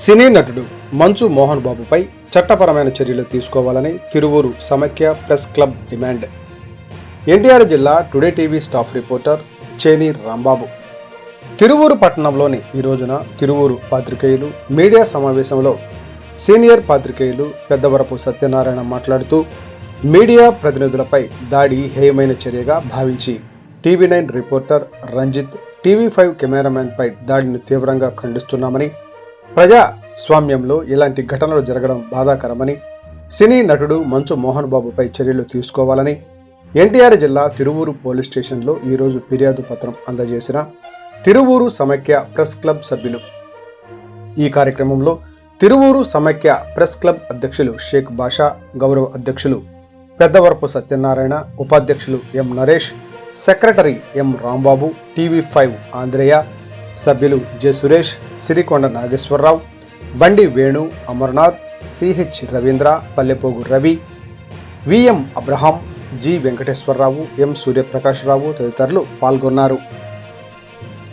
సినీ నటుడు మంచు మోహన్ బాబుపై చట్టపరమైన చర్యలు తీసుకోవాలని తిరువూరు సమైక్య ప్రెస్ క్లబ్ డిమాండ్. ఎన్టీఆర్ జిల్లా టుడే టీవీ స్టాఫ్ రిపోర్టర్ చేని రాంబాబు. తిరువూరు పట్టణంలోని ఈ రోజున తిరువూరు పాత్రికేయులు మీడియా సమావేశంలో సీనియర్ పాత్రికేయులు పెద్దవరపు సత్యనారాయణ మాట్లాడుతూ మీడియా ప్రతినిధులపై దాడి హేయమైన చర్యగా భావించి TV nine reporter Ranjith TV five కెమెరామెన్పై దాడిని తీవ్రంగా ఖండిస్తున్నామని ప్రజాస్వామ్యంలో ఇలాంటి ఘటనలు జరగడం బాధాకరమని సినీ నటుడు మంచు మోహన్ బాబుపై చర్యలు తీసుకోవాలని ఎన్టీఆర్ జిల్లా తిరువూరు పోలీస్ స్టేషన్లో ఈరోజు ఫిర్యాదు పత్రం అందజేసిన తిరువూరు సమైక్య ప్రెస్ క్లబ్ సభ్యులు. ఈ కార్యక్రమంలో తిరువూరు సమైక్య ప్రెస్ క్లబ్ అధ్యక్షులు షేక్ బాషా గౌరవ అధ్యక్షులు పెద్దవరపు సత్యనారాయణ ఉపాధ్యక్షులు M Naresh secretary M Rambabu TV five Andhreya సభ్యులు J Suresh Sirikonda Nageswararao Bandi Venu Amarnath CH Ravindra Pallepogu Ravi VM Abraham G Venkateswararao M Suryaprakashrao తదితరులు పాల్గొన్నారు.